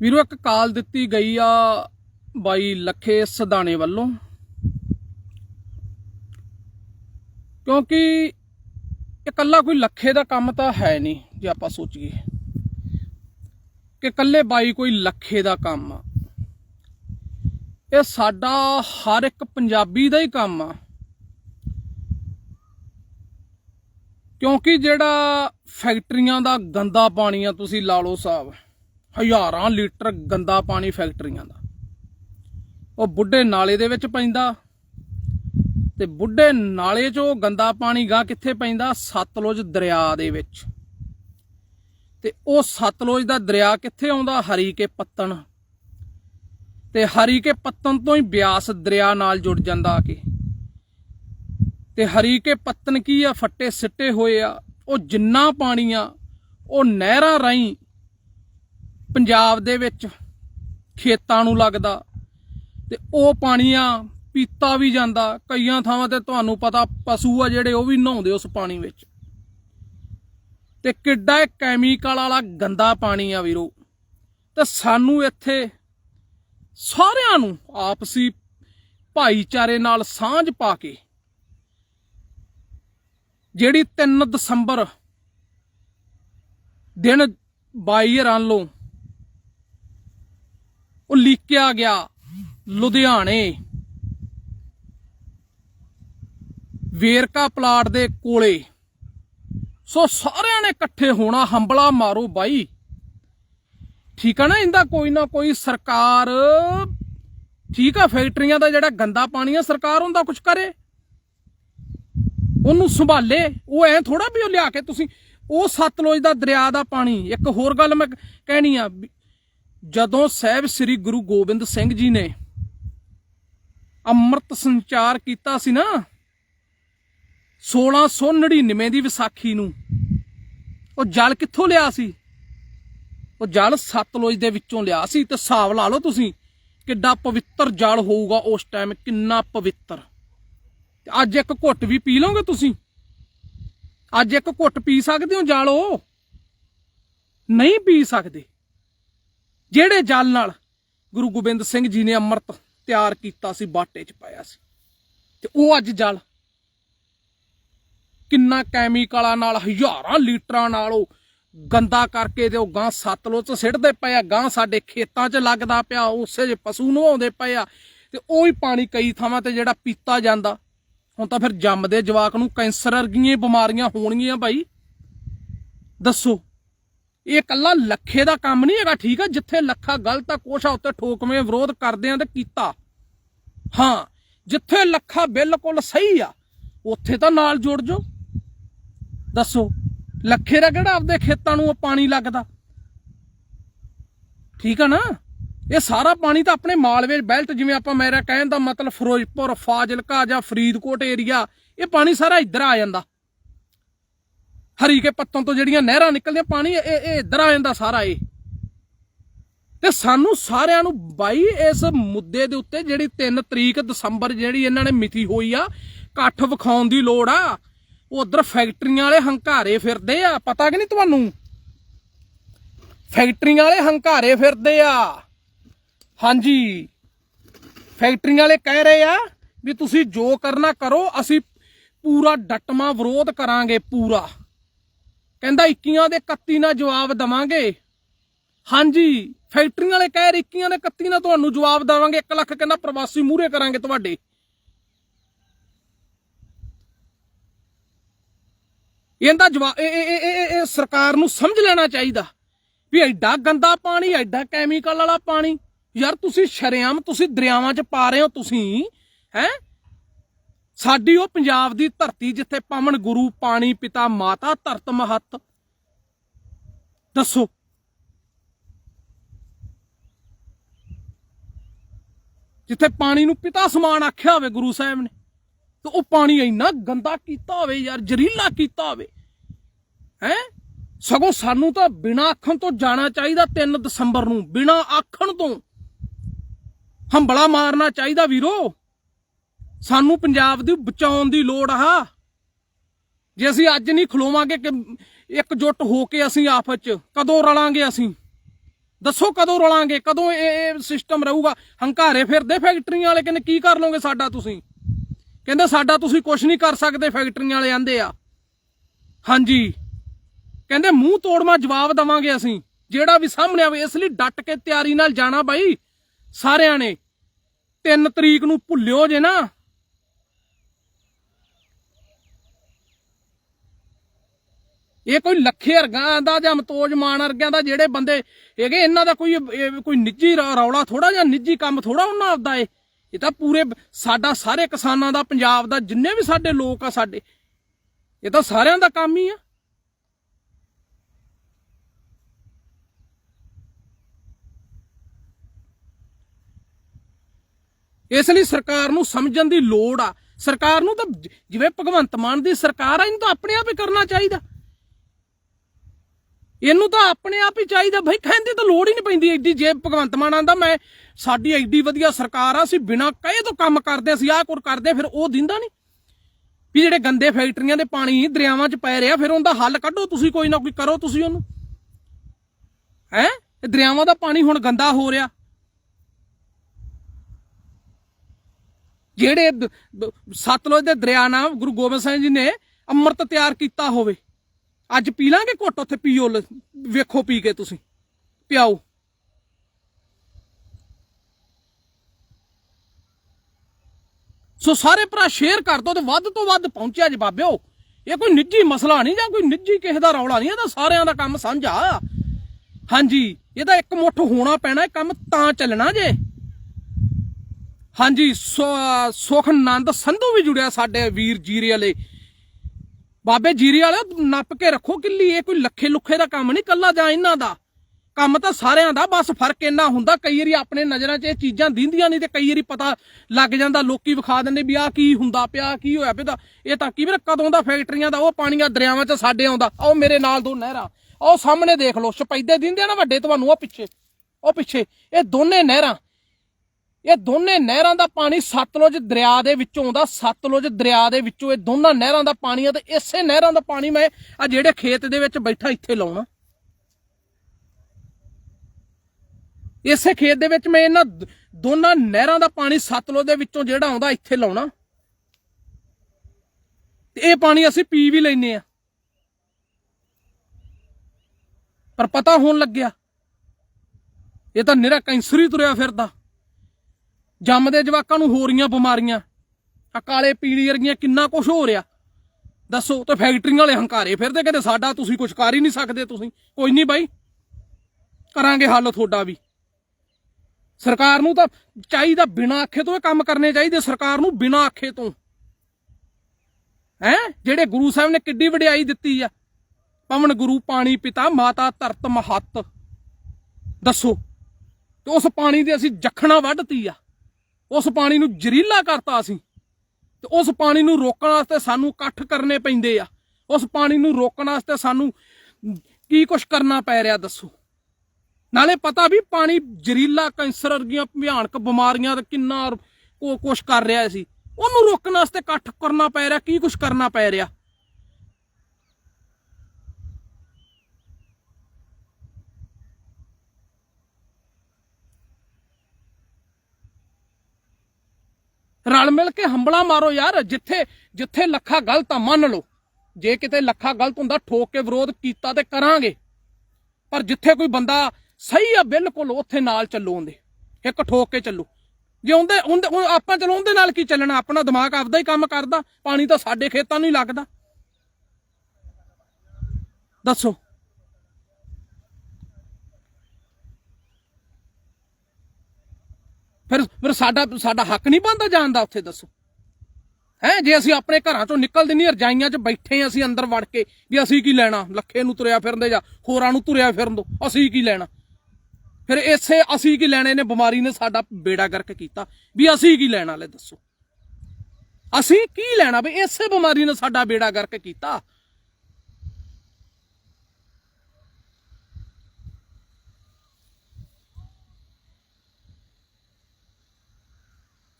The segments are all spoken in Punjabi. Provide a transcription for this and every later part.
ਵੀਰੋ, ਇੱਕ ਕਾਲ ਦਿੱਤੀ ਗਈ ਆ ਬਾਈ ਲੱਖੇ ਸਦਾਣੇ ਵੱਲੋਂ। ਕਿਉਂਕਿ ਇਕੱਲਾ ਕੋਈ ਲੱਖੇ ਦਾ ਕੰਮ ਤਾਂ ਹੈ ਨਹੀਂ, ਜੇ ਆਪਾਂ ਸੋਚੀਏ। ਕਿ ਇਕੱਲੇ ਬਾਈ ਕੋਈ ਲੱਖੇ ਦਾ ਕੰਮ ਆ। ਇਹ ਸਾਡਾ ਹਰ ਇੱਕ ਪੰਜਾਬੀ ਦਾ ਹੀ ਕੰਮ ਆ। ਕਿਉਂਕਿ ਜਿਹੜਾ ਫੈਕਟਰੀਆਂ ਦਾ ਗੰਦਾ ਪਾਣੀ ਆ, ਤੁਸੀਂ ਲਾ ਲਓ ਸਾਹਿਬ ਹਜ਼ਾਰਾਂ ਲੀਟਰ ਗੰਦਾ ਪਾਣੀ ਫੈਕਟਰੀਆਂ ਦਾ। ਉਹ ਬੁੱਢੇ ਨਾਲੇ ਦੇ ਵਿੱਚ ਪੈਂਦਾ। ਤੇ ਬੁੱਢੇ ਨਾਲੇ 'ਚੋਂ ਗੰਦਾ ਪਾਣੀ ਗਾ ਕਿੱਥੇ ਪੈਂਦਾ? ਸਤਲੁਜ ਦਰਿਆ ਦੇ ਵਿੱਚ। ਤੇ ਉਹ ਸਤਲੁਜ ਦਾ ਦਰਿਆ ਕਿੱਥੇ ਆਉਂਦਾ? ਹਰੀ ਕੇ ਪੱਤਣ। ਤੇ ਹਰੀ ਕੇ ਪੱਤਣ ਤੋਂ ਹੀ ਬਿਆਸ ਦਰਿਆ ਨਾਲ ਜੁੜ ਜਾਂਦਾ ਆ ਕੇ। ਤੇ ਹਰੀ ਕੇ ਪੱਤਣ ਕੀ ਆ? ਫੱਟੇ ਸਿੱਟੇ ਹੋਏ ਆ। ਉਹ ਜਿੰਨਾ ਪਾਣੀ ਆ, ਉਹ ਨਹਿਰਾਂ ਰਾਹੀਂ ਪੰਜਾਬ ਦੇ ਵਿੱਚ ਖੇਤਾਂ ਨੂੰ ਲੱਗਦਾ ਤੇ ਉਹ ਪਾਣੀ ਆ ਪੀਤਾ ਵੀ ਜਾਂਦਾ। ਕਈਆਂ ਥਾਵਾਂ ਤੇ ਤੁਹਾਨੂੰ ਪਤਾ ਪਸ਼ੂ ਆ ਜਿਹੜੇ ਉਹ ਵੀ ਨਹਾਉਂਦੇ ਉਸ ਪਾਣੀ ਵਿੱਚ। ਤੇ ਕਿੱਡਾ ਕੈਮੀਕਲ ਵਾਲਾ ਗੰਦਾ ਪਾਣੀ ਆ ਵੀਰੋ। ਤੇ ਸਾਨੂੰ ਇੱਥੇ ਸਾਰਿਆਂ ਨੂੰ ਆਪਸੀ ਭਾਈਚਾਰੇ ਨਾਲ ਸਾਂਝ ਪਾ ਕੇ ਜਿਹੜੀ 3 ਦਸੰਬਰ ਦਿਨ 22 ਰਨਲੋਂ ਉਹ ਲੀਕਿਆ ਗਿਆ, ਲੁਧਿਆਣੇ। ਵੇਰਕਾ ਪਲਾਟ ਦੇ ਕੋਲੇ। ਸੋ ਸਾਰਿਆਂ ਨੇ ਇਕੱਠੇ ਹੋਣਾ, ਹੰਬਲਾ ਮਾਰੋ ਬਾਈ। ਠੀਕ ਆ ਨਾ ਇਹਦਾ ਕੋਈ ਨਾ ਕੋਈ ਸਰਕਾਰ? ਠੀਕ ਆ, ਫੈਕਟਰੀਆਂ ਦਾ ਜਿਹੜਾ ਗੰਦਾ ਪਾਣੀ ਆ, ਸਰਕਾਰ ਉਹਦਾ ਕੁਝ ਕਰੇ। ਉਹਨੂੰ ਸੰਭਾਲੇ। ਉਹ ਐ ਥੋੜਾ ਵੀ ਉਹ ਲਿਆ ਕੇ ਤੁਸੀਂ, ਉਹ ਸਤਲੁਜ ਦਾ ਦਰਿਆ ਦਾ ਪਾਣੀ। ਇੱਕ ਹੋਰ ਗੱਲ ਮੈਂ ਕਹਿਣੀ ਆ, ਵੀ ਜਦੋਂ ਸਾਹਿਬ ਸ੍ਰੀ ਗੁਰੂ ਗੋਬਿੰਦ ਸਿੰਘ ਜੀ ਨੇ ਅੰਮ੍ਰਿਤ ਸੰਚਾਰ ਕੀਤਾ ਸੀ ਨਾ 1699 ਦੀ ਵਿਸਾਖੀ ਨੂੰ, ਉਹ ਜਲ ਕਿੱਥੋਂ ਲਿਆ ਸੀ? ਉਹ ਜਲ ਸਤਲੁਜ ਦੇ ਵਿੱਚੋਂ ਲਿਆ ਸੀ ਤੇ ਹਿਸਾਬ ਲਾ ਲਓ ਤੁਸੀਂ ਕਿੱਡਾ ਪਵਿੱਤਰ ਜਲ ਹੋਊਗਾ ਉਸ ਟਾਈਮ ਕਿੰਨਾ ਪਵਿੱਤਰ। ਅੱਜ ਇੱਕ ਘੁੱਟ ਵੀ ਪੀ ਲਓਗੇ ਤੁਸੀਂ? ਅੱਜ ਇੱਕ ਘੁੱਟ ਪੀ ਸਕਦੇ ਹੋ ਜਲ ਉਹ? ਨਹੀਂ ਪੀ ਸਕਦੇ। ਜਿਹੜੇ ਜਲ ਨਾਲ ਗੁਰੂ ਗੋਬਿੰਦ ਸਿੰਘ ਜੀ ਨੇ ਅੰਮ੍ਰਿਤ ਤਿਆਰ ਕੀਤਾ ਸੀ, ਬਾਟੇ 'ਚ ਪਾਇਆ ਸੀ। ਤੇ ਉਹ ਅੱਜ ਜਲ ਕਿੰਨਾ ਕੈਮੀਕਲਾਂ ਨਾਲ, ਹਜ਼ਾਰਾਂ ਲੀਟਰਾਂ ਨਾਲ ਉਹ ਗੰਦਾ ਕਰਕੇ ਤੇ ਉਹ ਗਾਂ ਸਤਲੁਜ 'ਚ ਸਿੱਟਦੇ ਪਏ ਆ ਗਾਂ ਸਾਡੇ ਖੇਤਾਂ 'ਚ ਲੱਗਦਾ ਪਿਆ, ਉਸੇ ਜੇ ਪਸ਼ੂ ਨਹਾਉਂਦੇ ਪਏ ਆ। ਤੇ ਉਹ ਹੀ ਪਾਣੀ ਕਈ ਥਾਵਾਂ ਤੇ ਜਿਹੜਾ ਪੀਤਾ ਜਾਂਦਾ, ਹੁਣ ਤਾਂ ਫਿਰ ਜੰਮਦੇ ਜਵਾਕ ਨੂੰ ਕੈਂਸਰ ਵਰਗੀਆਂ ਬਿਮਾਰੀਆਂ ਹੋਣਗੀਆਂ ਭਾਈ ਦੱਸੋ ਇਹ ਕੱਲਾ ਲੱਖੇ ਦਾ ਕੰਮ ਨਹੀਂ ਹੈਗਾ, ਠੀਕ ਆ? ਜਿੱਥੇ ਲੱਖਾ ਗਲਤ ਆ ਕੋਸ਼ਾ ਉੱਤੇ ਠੋਕਵੇਂ ਵਿਰੋਧ ਕਰਦੇ ਆ ਤੇ ਕੀਤਾ। ਹਾਂ, ਜਿੱਥੇ ਲੱਖਾ ਬਿਲਕੁਲ ਸਹੀ ਆ, ਉੱਥੇ ਤਾਂ ਨਾਲ ਜੁੜ ਜੋ ਦੱਸੋ, ਲੱਖੇ ਦਾ ਕਿਹੜਾ ਆਪਦੇ ਖੇਤਾਂ ਨੂੰ ਉਹ ਪਾਣੀ ਲੱਗਦਾ? ਠੀਕ ਆ ਨਾ? ਇਹ ਸਾਰਾ ਪਾਣੀ ਤਾਂ ਆਪਣੇ ਮਾਲਵੇ ਬੈਲਟ, ਜਿਵੇਂ ਆਪਾਂ ਮੇਰਾ ਕਹਿਣ ਦਾ ਮਤਲਬ ਫਿਰੋਜ਼ਪੁਰ, ਫਾਜ਼ਿਲਕਾ ਜਾਂ ਫਰੀਦਕੋਟ ਏਰੀਆ ਇਹ ਪਾਣੀ ਸਾਰਾ ਇੱਧਰ ਆ ਜਾਂਦਾ। ਹਰੀ ਕੇ ਪੱਤੋਂ ਤੋਂ ਜਿਹੜੀਆਂ ਨਹਿਰਾਂ ਨਿਕਲਦੀਆਂ, ਪਾਣੀ ਇਹ ਇਹ ਇੱਧਰ ਆ ਜਾਂਦਾ ਸਾਰਾ ਇਹ। ਤੇ ਸਾਨੂੰ ਸਾਰਿਆਂ ਨੂੰ ਬਾਈ ਇਸ ਮੁੱਦੇ ਦੇ ਉੱਤੇ ਜਿਹੜੀ 3 ਤਰੀਕ ਦਸੰਬਰ ਜਿਹੜੀ ਇਹਨਾਂ ਨੇ ਮਿਤੀ ਹੋਈ ਆ, ਇਕੱਠ ਵਿਖਾਉਣ ਦੀ ਲੋੜ ਆ, ਉਹ ਉਧਰ ਫੈਕਟਰੀਆਂ ਵਾਲੇ ਹੰਕਾਰੇ ਫਿਰਦੇ ਆ। ਪਤਾ ਕਿ ਨਹੀਂ ਤੁਹਾਨੂੰ? ਫੈਕਟਰੀਆਂ ਵਾਲੇ ਹੰਕਾਰੇ ਫਿਰਦੇ ਆ। ਹਾਂਜੀ। ਫੈਕਟਰੀਆਂ ਵਾਲੇ ਕਹਿ ਰਹੇ ਆ ਵੀ ਤੁਸੀਂ ਜੋ ਕਰਨਾ ਕਰੋ, ਅਸੀਂ ਪੂਰਾ ਡਟਮਾ ਵਿਰੋਧ ਕਰਾਂਗੇ ਪੂਰਾ। ਕਹਿੰਦਾ 21 ਦੇ 31 ਨਾਲ ਜਵਾਬ ਦਵਾਂਗੇ। ਹਾਂਜੀ ਫੈਕਟਰੀ ਵਾਲੇ ਕਹਿ ਰਹੇ 21 ਦੇ 31 ਨਾਲ ਤੁਹਾਨੂੰ ਜਵਾਬ ਦੇਵਾਂਗੇ 1 ਲੱਖ ਕਹਿੰਦਾ ਪ੍ਰਵਾਸੀ ਮੂਹਰੇ ਕਰਾਂਗੇ ਤੁਹਾਡੇ। ਇਹਦਾ ਜਵਾਬ ਇਹ ਸਰਕਾਰ ਨੂੰ ਸਮਝ ਲੈਣਾ ਚਾਹੀਦਾ ਵੀ ਐਡਾ ਗੰਦਾ ਪਾਣੀ, ਐਡਾ ਕੈਮੀਕਲ ਵਾਲਾ ਪਾਣੀ। ਯਾਰ ਤੁਸੀਂ ਸ਼ਰੇਆਮ ਤੁਸੀਂ ਦਰਿਆਵਾਂ 'ਚ ਪਾ ਰਹੇ ਹੋ ਤੁਸੀਂ, ਹੈ? ਸਾਡੀ ਉਹ ਪੰਜਾਬ ਦੀ ਧਰਤੀ ਜਿੱਥੇ ਪਵਨ ਗੁਰੂ, ਪਾਣੀ ਪਿਤਾ, ਮਾਤਾ ਧਰਤ ਮਹੱਤ। ਦੱਸੋ। ਜਿੱਥੇ ਪਾਣੀ ਨੂੰ ਪਿਤਾ ਸਮਾਨ ਆਖਿਆ ਹੋਵੇ ਗੁਰੂ ਸਾਹਿਬ ਨੇ, ਤੇ ਉਹ ਪਾਣੀ ਇੰਨਾ ਗੰਦਾ ਕੀਤਾ ਹੋਵੇ ਯਾਰ, ਜ਼ਹਿਰੀਲਾ ਕੀਤਾ ਹੋਵੇ। ਹੈ? ਸਗੋਂ ਸਾਨੂੰ ਤਾਂ ਬਿਨਾਂ ਆਖਣ ਤੋਂ ਜਾਣਾ ਚਾਹੀਦਾ 3 ਦਸੰਬਰ ਨੂੰ, ਬਿਨਾਂ ਆਖਣ ਤੋਂ। ਹੰਬਲਾ ਮਾਰਨਾ ਚਾਹੀਦਾ ਵੀਰੋ। ਸਾਨੂੰ ਪੰਜਾਬ ਦੀ ਬਚਾਉਣ ਦੀ ਲੋੜ ਆ। ਜੇ ਅਸੀਂ ਅੱਜ ਨਹੀਂ ਖਲੋਵਾਂਗੇ ਕਿ ਇੱਕ ਜੁੱਟ ਹੋ ਕੇ ਅਸੀਂ ਆਪਸ ਚ, ਕਦੋਂ ਰਲਾਂਗੇ ਅਸੀਂ? ਦੱਸੋ ਕਦੋਂ ਰਲਾਂਗੇ? ਕਦੋਂ ਇਹ ਇਹ ਸਿਸਟਮ ਰਹੂਗਾ? ਹੰਕਾਰੇ ਫਿਰਦੇ ਫੈਕਟਰੀਆਂ ਵਾਲੇ ਕਹਿੰਦੇ, ਕੀ ਕਰ ਲਓਗੇ ਸਾਡਾ ਤੁਸੀਂ? ਕਹਿੰਦੇ, ਸਾਡਾ ਤੁਸੀਂ ਕੁਝ ਨਹੀਂ ਕਰ ਸਕਦੇ ਫੈਕਟਰੀਆਂ ਵਾਲੇ ਆਂਦੇ ਆ। ਹਾਂਜੀ। ਕਹਿੰਦੇ, ਮੂੰਹ ਤੋੜਮਾ ਜਵਾਬ ਦਵਾਂਗੇ ਅਸੀਂ। ਜਿਹੜਾ ਵੀ ਸਾਹਮਣੇ ਆਵੇ, ਇਸ ਲਈ ਡਟ ਕੇ ਤਿਆਰੀ ਨਾਲ ਜਾਣਾ ਬਾਈ, ਸਾਰਿਆਂ ਨੇ। 3 ਤਰੀਕ ਨੂੰ ਭੁੱਲਿਓ ਜੇ ਨਾ। ਇਹ ਕੋਈ ਲੱਖੇ ਅਰਗਾਂ ਦਾ ਜਾਂ ਮਤੋਜ ਮਾਨ ਅਰਗਾਂ ਦਾ ਜਿਹੜੇ ਬੰਦੇ ਹੈਗੇ, ਇਹਨਾਂ ਦਾ ਕੋਈ ਕੋਈ ਨਿੱਜੀ ਰੌਲਾ ਥੋੜਾ ਜਾਂ ਨਿੱਜੀ ਕੰਮ ਥੋੜਾ ਉਹਨਾਂ ਆਪਦਾ ਏ ਇਹ ਤਾਂ ਪੂਰੇ ਸਾਡਾ ਸਾਰੇ ਕਿਸਾਨਾਂ ਦਾ, ਪੰਜਾਬ ਦਾ ਜਿੰਨੇ ਵੀ ਸਾਡੇ ਲੋਕ ਆ ਸਾਡੇ, ਇਹ ਤਾਂ ਸਾਰਿਆਂ ਦਾ ਕੰਮ ਹੀ ਆ। ਇਸ ਲਈ ਸਰਕਾਰ ਨੂੰ ਸਮਝਣ ਦੀ ਲੋੜ ਆ। ਸਰਕਾਰ ਨੂੰ ਤਾਂ ਜਿਵੇਂ ਭਗਵੰਤ ਮਾਨ ਦੀ ਸਰਕਾਰ ਆ, ਇਹਨੂੰ ਤਾਂ ਆਪਣੇ ਆਪ ਹੀ ਕਰਨਾ ਚਾਹੀਦਾ। ਇਹਨੂੰ ਤਾਂ ਆਪਣੇ ਆਪ ਹੀ ਚਾਹੀਦਾ। ਭਾਈ ਕਹਿੰਦੀ ਤਾਂ ਲੋੜ ਹੀ ਨਹੀਂ ਪੈਂਦੀ ਐਡੀ ਜੇ ਭਗਵੰਤ ਮਾਨ ਆਂਦਾ, ਮੈਂ, ਸਾਡੀ ਐਡੀ ਵਧੀਆ ਸਰਕਾਰ ਆ, ਅਸੀਂ ਬਿਨਾਂ ਕਹੇ ਤੋਂ ਕੰਮ ਕਰਦੇ ਅਸੀਂ ਆਹ ਕੁਰ ਕਰਦੇ ਫਿਰ ਉਹ ਦਿੰਦਾ ਨਹੀਂ। ਵੀ ਜਿਹੜੇ ਗੰਦੇ ਫੈਕਟਰੀਆਂ ਦੇ ਪਾਣੀ ਦਰਿਆਵਾਂ 'ਚ ਪੈ ਰਿਹਾ, ਫਿਰ ਉਹਦਾ ਹੱਲ ਕੱਢੋ, ਤੁਸੀਂ ਕੋਈ ਨਾ ਕੋਈ ਕਰੋ ਤੁਸੀਂ ਉਹਨੂੰ। ਹੈ? ਦਰਿਆਵਾਂ ਦਾ ਪਾਣੀ ਹੁਣ ਗੰਦਾ ਹੋ ਰਿਹਾ। ਜਿਹੜੇ ਸਤਲੁਜ ਦੇ ਦਰਿਆ ਨਾਲ ਗੁਰੂ ਗੋਬਿੰਦ ਸਿੰਘ ਜੀ ਨੇ ਅੰਮ੍ਰਿਤ ਤਿਆਰ ਕੀਤਾ ਹੋਵੇ। ਅੱਜ ਪੀ ਲਾਂਗੇ ਘੁੱਟ ਉੱਥੇ ਪੀਓ ਲ- ਵੇਖੋ ਪੀ ਕੇ ਤੁਸੀਂ, ਪਿਆਓ। ਸੋ ਸਾਰੇ ਭਰਾ ਸ਼ੇਅਰ ਕਰ ਦੋ ਤੇ ਵੱਧ ਤੋਂ ਵੱਧ ਪਹੁੰਚਿਆ ਜੀ ਬਾਬਿਓ ਇਹ ਕੋਈ ਨਿੱਜੀ ਮਸਲਾ ਨਹੀਂ ਜਾਂ ਕੋਈ ਨਿੱਜੀ ਕਿਸੇ ਦਾ ਰੌਲਾ ਨਹੀਂ ਇਹਦਾ ਸਾਰਿਆਂ ਦਾ ਕੰਮ ਸਾਂਝਾ ਹਾਂਜੀ ਇਹਦਾ ਇੱਕ ਮੁੱਠ ਹੋਣਾ ਪੈਣਾ, ਇਹ ਕੰਮ ਤਾਂ ਚੱਲਣਾ ਜੇ। ਹਾਂਜੀ ਸੁਖ ਸੁਖਨੰਦ ਸੰਧੂ ਵੀ ਜੁੜਿਆ ਸਾਡੇ ਵੀਰ ਜੀਰੇ ਵਾਲੇ। ਬਾਬੇ ਜੀਰੀ ਵਾਲੇ ਨੱਪ ਕੇ ਰੱਖੋ ਕਿੱਲੀ, ਇਹ ਕੋਈ ਲੱਖੇ ਲੁੱਖੇ ਦਾ ਕੰਮ ਨਹੀਂ ਕੱਲਾ ਜਾਂ ਇਹਨਾਂ ਦਾ। ਕੰਮ ਤਾਂ ਸਾਰਿਆਂ ਦਾ, ਬਸ ਫ਼ਰਕ ਇੰਨਾ ਹੁੰਦਾ, ਕਈ ਵਾਰੀ ਆਪਣੇ ਨਜ਼ਰਾਂ 'ਚ ਇਹ ਚੀਜ਼ਾਂ ਦਿੰਦੀਆਂ ਨਹੀਂ ਤੇ ਕਈ ਵਾਰੀ ਪਤਾ ਲੱਗ ਜਾਂਦਾ, ਲੋਕੀ ਵਿਖਾ ਦਿੰਦੇ ਵੀ ਆਹ ਕੀ ਹੁੰਦਾ ਪਿਆ, ਕੀ ਹੋਇਆ ਪਿਆ ਇਹ ਤਾਂ ਕੀ ਵੀਰ ਕਦੋਂ ਦਾ ਫੈਕਟਰੀਆਂ ਦਾ, ਉਹ ਪਾਣੀਆਂ ਦਰਿਆਵਾਂ 'ਚ ਸਾਡੇ ਆਉਂਦਾ। ਆਓ ਮੇਰੇ ਨਾਲ ਦੋ ਨਹਿਰਾਂ, ਆਓ ਸਾਹਮਣੇ ਦੇਖ ਲਓ, ਸਪੈਦੇ ਦਿੰਦੇ ਨਾ ਵੱਡੇ ਤੁਹਾਨੂੰ ਉਹ ਪਿੱਛੇ ਉਹ ਪਿੱਛੇ, ਇਹ ਦੋਨੇ ਨਹਿਰਾਂ। ਇਹ ਦੋਨੇ ਨਹਿਰਾਂ ਦਾ ਪਾਣੀ ਸਤਲੁਜ ਦਰਿਆ ਦੇ ਵਿੱਚੋਂ ਆਉਂਦਾ ਸਤਲੁਜ ਦਰਿਆ ਦੇ ਵਿੱਚੋਂ ਇਹ ਦੋਨਾਂ ਨਹਿਰਾਂ ਦਾ ਪਾਣੀ ਆ ਤੇ ਇਸੇ ਨਹਿਰਾਂ ਦਾ ਪਾਣੀ ਮੈਂ ਆ ਜਿਹੜੇ ਖੇਤ ਦੇ ਵਿੱਚ ਬੈਠਾ ਇੱਥੇ ਲਾਉਣਾ। ਇਸੇ ਖੇਤ ਦੇ ਵਿੱਚ ਮੈਂ ਇਹਨਾਂ ਦੋਨਾਂ ਨਹਿਰਾਂ ਦਾ ਪਾਣੀ ਸਤਲੁਜ ਦੇ ਵਿੱਚੋਂ ਜਿਹੜਾ ਆਉਂਦਾ ਇੱਥੇ ਲਾਉਣਾ। ਤੇ ਇਹ ਪਾਣੀ ਅਸੀਂ ਪੀ ਵੀ ਲੈਨੇ ਆ। ਪਰ ਪਤਾ ਹੋਣ ਲੱਗਿਆ, ਇਹ ਤਾਂ ਨਿਰਾ ਕੈਂਸਰ ਹੀ ਤੁਰਿਆ ਫਿਰਦਾ। ਜੰਮਦੇ ਜਵਾਕਾਂ ਨੂੰ ਹੋ ਰਹੀਆਂ ਬਿਮਾਰੀਆਂ। ਆ ਕਾਲੇ ਪੀਲੀ ਵਰਗੀਆਂ ਕਿੰਨਾ ਕੁਝ ਹੋ ਰਿਹਾ। ਦੱਸੋ ਤੇ ਫੈਕਟਰੀਆਂ ਵਾਲੇ ਹੰਕਾਰੇ ਫਿਰਦੇ, ਕਹਿੰਦੇ ਸਾਡਾ ਤੁਸੀਂ ਕੁਝ ਕਰ ਹੀ ਨਹੀਂ ਸਕਦੇ ਤੁਸੀਂ। ਕੋਈ ਨਹੀਂ ਬਾਈ, ਕਰਾਂਗੇ ਹੱਲ ਤੁਹਾਡਾ ਵੀ। ਸਰਕਾਰ ਨੂੰ ਤਾਂ ਚਾਹੀਦਾ ਬਿਨਾਂ ਅੱਖੇ ਤੋਂ ਇਹ ਕੰਮ ਕਰਨੇ ਚਾਹੀਦੇ, ਸਰਕਾਰ ਨੂੰ ਬਿਨਾਂ ਅੱਖੇ ਤੋਂ। ਹੈ? ਜਿਹੜੇ ਗੁਰੂ ਸਾਹਿਬ ਨੇ ਕਿੱਡੀ ਵਡਿਆਈ ਦਿੱਤੀ ਆ। ਪਵਨ ਗੁਰੂ ਪਾਣੀ ਪਿਤਾ, ਮਾਤਾ ਧਰਤ ਮਹੱਤ। ਦੱਸੋ, ਤੇ ਉਸ ਪਾਣੀ ਦੀ ਅਸੀਂ ਜਖਣਾ ਵੱਢਤੀ ਆ। ਉਸ ਪਾਣੀ ਨੂੰ ਜ਼ਹਿਰੀਲਾ ਕਰਤਾ ਅਸੀਂ ਤੇ ਉਸ ਪਾਣੀ ਨੂੰ ਰੋਕਣ ਵਾਸਤੇ ਸਾਨੂੰ ਇਕੱਠ ਕਰਨੇ ਪੈਂਦੇ ਆ। ਉਸ ਪਾਣੀ ਨੂੰ ਰੋਕਣ ਵਾਸਤੇ ਸਾਨੂੰ ਕੀ ਕੁਛ ਕਰਨਾ ਪੈ ਰਿਹਾ ਦੱਸੋ? ਨਾਲੇ ਪਤਾ ਵੀ ਪਾਣੀ ਜ਼ਹਿਰੀਲਾ ਕੈਂਸਰ ਵਰਗੀਆਂ ਭਿਆਨਕ ਬਿਮਾਰੀਆਂ ਦਾ ਕਿੰਨਾ ਕੋ ਕੁਛ ਕਰ ਰਿਹਾ ਸੀ। ਉਹਨੂੰ ਰੋਕਣ ਵਾਸਤੇ ਇਕੱਠ ਕਰਨਾ ਪੈ ਰਿਹਾ, ਕੀ ਕੁਛ ਕਰਨਾ ਪੈ ਰਿਹਾ? ਰਲ ਮਿਲ ਕੇ ਹੰਬਲਾ ਮਾਰੋ ਯਾਰ, ਜਿੱਥੇ ਜਿੱਥੇ ਲੱਖਾ ਗਲਤ ਆ, ਮੰਨ ਲਓ। ਜੇ ਕਿਤੇ ਲੱਖਾ ਗਲਤ ਹੁੰਦਾ, ਠੋਕ ਕੇ ਵਿਰੋਧ ਕੀਤਾ ਤੇ ਕਰਾਂਗੇ। ਪਰ ਜਿੱਥੇ ਕੋਈ ਬੰਦਾ ਸਹੀ ਆ, ਬਿਲਕੁਲ ਉੱਥੇ ਨਾਲ ਚੱਲੋ ਉਹਦੇ। ਇੱਕ ਠੋਕ ਕੇ ਚੱਲੋ। ਜੇ ਉਹਦੇ ਉਹਦੇ ਆਪਾਂ ਚਲੋ, ਉਹਦੇ ਨਾਲ ਕੀ ਚੱਲਣਾ? ਆਪਣਾ ਦਿਮਾਗ ਆਪਦਾ ਹੀ ਕੰਮ ਕਰਦਾ। ਪਾਣੀ ਤਾਂ ਸਾਡੇ ਖੇਤਾਂ ਨੂੰ ਹੀ ਲੱਗਦਾ। ਦੱਸੋ। ਫਿਰ ਫਿਰ ਸਾਡਾ ਸਾਡਾ ਹੱਕ ਨਹੀਂ ਬਣਦਾ ਜਾਣ ਦਾ, ਉੱਥੇ ਦੱਸੋ। ਹੈ, ਜੇ ਅਸੀਂ ਆਪਣੇ ਘਰਾਂ ਚੋਂ ਨਿਕਲਦੇ ਨਹੀਂ, ਰਜਾਈਆਂ 'ਚ ਬੈਠੇ ਅਸੀਂ ਅੰਦਰ ਵੜ ਕੇ, ਵੀ ਅਸੀਂ ਕੀ ਲੈਣਾ? ਲੱਖੇ ਨੂੰ ਤੁਰਿਆ ਫਿਰਨ ਦੇ ਜਾਂ ਹੋਰਾਂ ਨੂੰ ਤੁਰਿਆ ਫਿਰਨ ਦੋ, ਅਸੀਂ ਕੀ ਲੈਣਾ? ਫਿਰ ਇਸੇ ਅਸੀਂ ਕੀ ਲੈਣੇ ਨੇ, ਬਿਮਾਰੀ ਨੇ ਸਾਡਾ ਬੇੜਾ ਗਰਕ ਕੀਤਾ, ਵੀ ਅਸੀਂ ਕੀ ਲੈਣਾ? ਲੈ ਦੱਸੋ। ਅਸੀਂ ਕੀ ਲੈਣਾ? ਵੀ ਇਸੇ ਬਿਮਾਰੀ ਨੇ ਸਾਡਾ ਬੇੜਾ ਗਰਕ ਕੀਤਾ।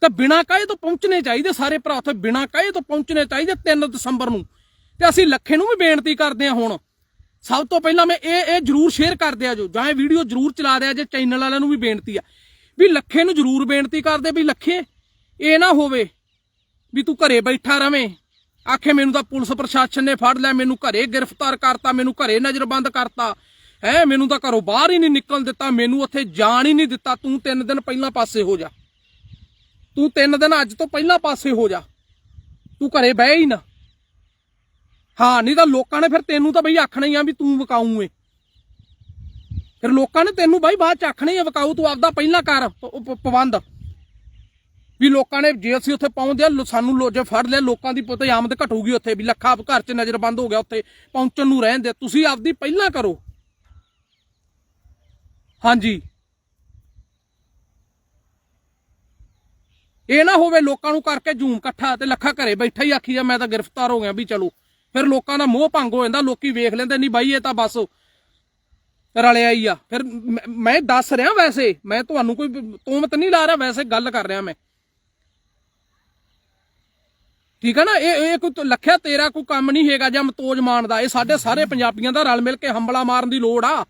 ਤਾਂ ਬਿਨਾਂ ਕਹੇ ਤੋਂ ਪਹੁੰਚਣੇ ਚਾਹੀਦੇ ਸਾਰੇ ਭਰਾ ਉੱਥੇ, ਬਿਨਾਂ ਕਹੇ ਤੋਂ ਪਹੁੰਚਣੇ ਚਾਹੀਦੇ 3 ਦਸੰਬਰ ਨੂੰ। ਤੇ ਅਸੀਂ ਲੱਖੇ ਨੂੰ ਵੀ ਬੇਨਤੀ ਕਰਦੇ ਹਾਂ ਹੁਣ। ਸਭ ਤੋਂ ਪਹਿਲਾਂ ਮੈਂ ਇਹ ਇਹ ਜਰੂਰ ਸ਼ੇਅਰ ਕਰ ਦਿਆ ਜੋ, ਜਾਂ ਇਹ ਵੀਡੀਓ ਜਰੂਰ ਚਲਾ ਦਿਆ ਜੇ ਚੈਨਲ ਵਾਲਿਆਂ ਨੂੰ ਵੀ ਬੇਨਤੀ ਆ। ਵੀ ਲੱਖੇ ਨੂੰ ਜਰੂਰ ਬੇਨਤੀ ਕਰਦੇ ਵੀ ਲੱਖੇ, ਇਹ ਨਾ ਹੋਵੇ ਵੀ ਤੂੰ ਘਰੇ ਬੈਠਾ ਰਵੇਂ। ਆਖੇ ਮੈਨੂੰ ਤਾਂ ਪੁਲਿਸ ਪ੍ਰਸ਼ਾਸਨ ਨੇ ਫੜ ਲਿਆ, ਮੈਨੂੰ ਘਰੇ ਗ੍ਰਿਫਤਾਰ ਕਰਤਾ, ਮੈਨੂੰ ਘਰੇ ਨਜ਼ਰਬੰਦ ਕਰਤਾ। ਹੈ, ਮੈਨੂੰ ਤਾਂ ਘਰੋਂ ਬਾਹਰ ਹੀ ਨਹੀਂ ਨਿਕਲਣ ਦਿੱਤਾ, ਮੈਨੂੰ ਉੱਥੇ ਜਾਣ ਹੀ ਨਹੀਂ ਦਿੱਤਾ, ਤੂੰ ਤਿੰਨ ਦਿਨ ਪਹਿਲਾਂ ਪਾਸੇ ਹੋ ਜਾ। ਤੂੰ ਤਿੰਨ ਦਿਨ ਅੱਜ ਤੋਂ ਪਹਿਲਾਂ ਪਾਸੇ ਹੋ ਜਾ। ਤੂੰ ਘਰੇ ਬਹਿ ਹੀ ਨਾ। ਹਾਂ, ਨਹੀਂ ਤਾਂ ਲੋਕਾਂ ਨੇ ਫਿਰ ਤੈਨੂੰ ਤਾਂ ਬਈ ਆਖਣਾ ਹੀ ਆ ਵੀ ਤੂੰ ਵਿਕਾਊ ਏ। ਫਿਰ ਲੋਕਾਂ ਨੇ ਤੈਨੂੰ ਬਾਈ ਬਾਅਦ ਚ ਆਖਣਾ ਹੀ ਆ, ਵਿਕਾਊ ਤੂੰ ਆਪਦਾ ਪਹਿਲਾਂ ਕਰ ਪ- ਵੀ ਲੋਕਾਂ ਨੇ ਜੇ ਅਸੀਂ ਉੱਥੇ ਪਹੁੰਚਦੇ ਆ ਸਾਨੂੰ ਲੋਜੇ ਫੜ ਲਿਆ, ਲੋਕਾਂ ਦੀ ਪਤਾ ਆਮਦ ਘਟੂਗੀ ਉੱਥੇ ਵੀ ਲੱਖਾਂ ਘਰ 'ਚ ਨਜ਼ਰਬੰਦ ਹੋ ਗਿਆ ਉੱਥੇ, ਪਹੁੰਚਣ ਨੂੰ ਰਹਿਣ ਦੇ। ਤੁਸੀਂ ਆਪਦੀ ਪਹਿਲਾਂ ਕਰੋ। ਹਾਂਜੀ। ਇਹ ਨਾ ਹੋਵੇ ਲੋਕਾਂ ਨੂੰ ਕਰਕੇ ਜੂਮ ਇਕੱਠਾ ਤੇ ਲੱਖਾ ਘਰੇ ਬੈਠਾ ਹੀ ਆਖੀ ਜਾ ਮੈਂ ਤਾਂ ਗ੍ਰਿਫਤਾਰ ਹੋ ਗਿਆ ਵੀ ਚਲੋ। ਫਿਰ ਲੋਕਾਂ ਦਾ ਮੋਹ ਭੰਗ ਹੋ ਜਾਂਦਾ, ਲੋਕੀ ਵੇਖ ਲੈਂਦੇ, ਨਹੀਂ ਬਾਈ, ਇਹ ਤਾਂ ਬਸ ਰਲਿਆ ਹੀ ਆ। ਫਿਰ ਮੈਂ- ਮੈਂ ਦੱਸ ਰਿਹਾ ਵੈਸੇ, ਮੈਂ ਤੁਹਾਨੂੰ ਕੋਈ ਤੋਮਤ ਨਹੀਂ ਲਾ ਰਿਹਾ, ਵੈਸੇ ਗੱਲ ਕਰ ਰਿਹਾ ਮੈਂ। ਠੀਕ ਹੈ ਨਾ? ਇਹ ਇਹ ਕੋਈ ਲੱਖਿਆ ਤੇਰਾ ਕੋਈ ਕੰਮ ਨਹੀਂ ਹੈਗਾ ਜਾਂ ਮਤੋਜ ਮਾਨ ਦਾ। ਇਹ ਸਾਡੇ ਸਾਰੇ ਪੰਜਾਬੀਆਂ ਦਾ ਰਲ ਮਿਲ ਕੇ ਹੰਬਲਾ ਮਾਰਨ ਦੀ ਲੋੜ ਆ।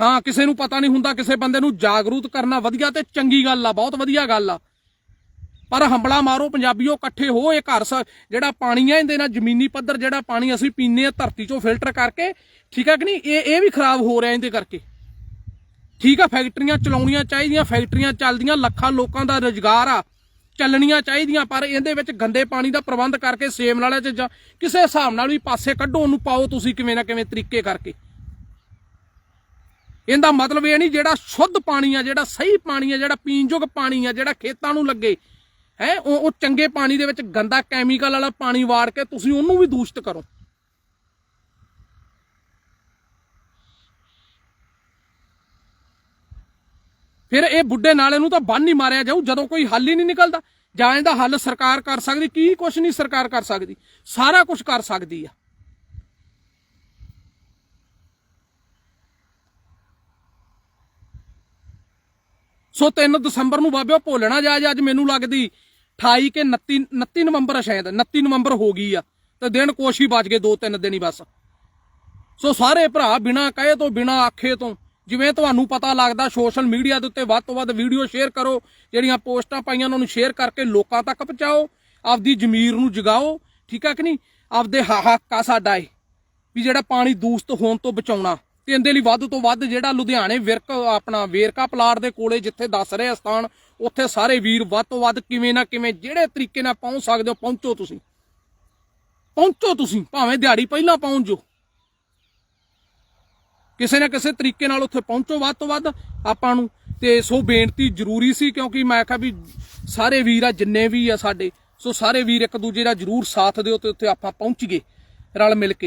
ਹਾਂ, ਕਿਸੇ ਨੂੰ ਪਤਾ ਨਹੀਂ ਹੁੰਦਾ, ਕਿਸੇ ਬੰਦੇ ਨੂੰ ਜਾਗਰੂਕ ਕਰਨਾ ਵਧੀਆ ਤੇ ਚੰਗੀ ਗੱਲ ਆ, ਬਹੁਤ ਵਧੀਆ ਗੱਲ ਆ। ਪਰ ਹੰਬਲਾ ਮਾਰੋ, ਪੰਜਾਬੀਓ ਇਕੱਠੇ ਹੋ, ਇਹ ਘਰ ਸ- ਜਿਹੜਾ ਪਾਣੀ ਆ, ਇਹਦੇ ਨਾਲ ਜ਼ਮੀਨੀ ਪੱਧਰ ਜਿਹੜਾ ਪਾਣੀ ਅਸੀਂ ਪੀਂਦੇ ਆ, ਧਰਤੀ ਚੋਂ ਫਿਲਟਰ ਕਰਕੇ, ਠੀਕ ਹੈ ਕਿ ਨਹੀਂ? ਇਹ ਇਹ ਵੀ ਖਰਾਬ ਹੋ ਰਿਹਾ ਇਹਦੇ ਕਰਕੇ। ਠੀਕ ਆ, ਫੈਕਟਰੀਆਂ ਚਲਾਉਣੀਆਂ ਚਾਹੀਦੀਆਂ, ਫੈਕਟਰੀਆਂ ਚੱਲਦੀਆਂ, ਲੱਖਾਂ ਲੋਕਾਂ ਦਾ ਰੁਜ਼ਗਾਰ ਆ, ਚੱਲਣੀਆਂ ਚਾਹੀਦੀਆਂ, ਪਰ ਇਹਦੇ ਵਿੱਚ ਗੰਦੇ ਪਾਣੀ ਦਾ ਪ੍ਰਬੰਧ ਕਰਕੇ ਸੇਮ ਨਾਲਿਆਂ ਚ ਜਾਂ ਕਿਸੇ ਹਿਸਾਬ ਨਾਲ ਵੀ ਪਾਸੇ ਕੱਢੋ, ਉਹਨੂੰ ਪਾਓ ਤੁਸੀਂ ਕਿਵੇਂ ਨਾ ਕਿਵੇਂ ਤਰੀਕੇ ਕਰਕੇ। ਇਹਦਾ ਮਤਲਬ ਇਹ ਨਹੀਂ ਜਿਹੜਾ ਸ਼ੁੱਧ ਪਾਣੀ ਆ, ਜਿਹੜਾ ਸਹੀ ਪਾਣੀ ਆ, ਜਿਹੜਾ ਪੀਣਯੋਗ ਪਾਣੀ ਆ, ਜਿਹੜਾ ਖੇਤਾਂ ਨੂੰ ਲੱਗੇ ਹੈ, ਉਹ ਚੰਗੇ ਪਾਣੀ ਦੇ ਵਿੱਚ ਗੰਦਾ ਕੈਮੀਕਲ ਵਾਲਾ ਪਾਣੀ ਵਾੜ ਕੇ ਤੁਸੀਂ ਉਹਨੂੰ ਵੀ ਦੂਸ਼ਿਤ ਕਰੋ। ਫਿਰ ਇਹ ਬੁੱਢੇ ਨਾਲੇ ਨੂੰ ਤਾਂ ਬੰਨ ਹੀ ਮਾਰਿਆ ਜਾਊ, ਜਦੋਂ ਕੋਈ ਹੱਲ ਹੀ ਨਹੀਂ ਨਿਕਲਦਾ। ਜਾਂ ਇਹਦਾ ਹੱਲ ਸਰਕਾਰ ਕਰ ਸਕਦੀ, ਕੀ ਕੁਛ ਨਹੀਂ ਸਰਕਾਰ ਕਰ ਸਕਦੀ, ਸਾਰਾ ਕੁਝ ਕਰ ਸਕਦੀ ਆ। ਸੋ 3 ਦਸੰਬਰ ਨੂੰ ਬਾਬਿਓ ਭੁੱਲਣਾ ਜਾ ਅੱਜ ਮੈਨੂੰ ਲੱਗਦੀ 28 ਕੇ 29 29 ਨਵੰਬਰ ਸ਼ਾਇਦ 29 ਨਵੰਬਰ ਹੋ ਗਈ ਆ, ਤੇ ਦਿਨ ਕੁਛ ਹੀ ਬਚ ਗਏ ਦੋ ਤਿੰਨ ਦਿਨ ਹੀ ਬਸ। ਸੋ ਸਾਰੇ ਭਰਾ ਬਿਨਾ ਕਹੇ ਤੋਂ, ਬਿਨਾ ਆਖੇ ਤੋਂ, ਜਿਵੇਂ ਤੁਹਾਨੂੰ ਪਤਾ ਲੱਗਦਾ, ਸੋਸ਼ਲ ਮੀਡੀਆ ਦੇ ਉੱਤੇ ਵੱਧ ਤੋਂ ਵੱਧ ਵੀਡੀਓ ਸ਼ੇਅਰ ਕਰੋ, ਜਿਹੜੀਆਂ ਪੋਸਟਾਂ ਪਾਈਆਂ ਉਹਨਾਂ ਨੂੰ ਸ਼ੇਅਰ ਕਰਕੇ ਲੋਕਾਂ ਤੱਕ ਪਹੁੰਚਾਓ, ਆਪਦੀ ਜ਼ਮੀਰ ਨੂੰ ਜਗਾਓ, ਠੀਕ ਆ ਕਿ ਨਹੀਂ? ਆਪਦੇ ਹ- ਹੱਕ ਆ ਸਾਡਾ ਏ ਵੀ ਜਿਹੜਾ ਪਾਣੀ ਦੂਸ਼ਿਤ ਹੋਣ ਤੋਂ ਬਚਾਉਣਾ। ਤੇ ਇਹਦੇ ਲਈ ਵੱਧ ਤੋਂ ਵੱਧ ਜਿਹੜਾ ਲੁਧਿਆਣੇ ਵਿਰਕ, ਆਪਣਾ ਵੇਰਕਾ ਪਲਾਟ ਦੇ ਕੋਲੇ ਜਿੱਥੇ ਦੱਸ ਰਹੇ ਆ ਸਥਾਨ, ਉੱਥੇ ਸਾਰੇ ਵੀਰ ਵੱਧ ਤੋਂ ਵੱਧ ਕਿਵੇਂ ਨਾ ਕਿਵੇਂ ਜਿਹੜੇ ਤਰੀਕੇ ਨਾਲ ਪਹੁੰਚ ਸਕਦੇ ਹੋ, ਪਹੁੰਚੋ ਤੁਸੀਂ। ਪਹੁੰਚੋ ਤੁਸੀਂ, ਭਾਵੇਂ ਦਿਹਾੜੀ ਪਹਿਲਾਂ ਪਹੁੰਚ ਜਾਓ। ਕਿਸੇ ਨਾ ਕਿਸੇ ਤਰੀਕੇ ਨਾਲ ਉੱਥੇ ਪਹੁੰਚੋ ਵੱਧ ਤੋਂ ਵੱਧ ਆਪਾਂ ਨੂੰ। ਤੇ ਸੋ ਬੇਨਤੀ ਜ਼ਰੂਰੀ ਸੀ, ਕਿਉਂਕਿ ਮੈਂ ਕਿਹਾ ਵੀ ਸਾਰੇ ਵੀਰ ਆ, ਜਿੰਨੇ ਵੀ ਆ ਸਾਡੇ, ਸੋ ਸਾਰੇ ਵੀਰ ਇੱਕ ਦੂਜੇ ਦਾ ਜ਼ਰੂਰ ਸਾਥ ਦਿਓ ਤੇ ਉੱਥੇ ਆਪਾਂ ਪਹੁੰਚ ਗਏ ਰਲ ਮਿਲ ਕੇ।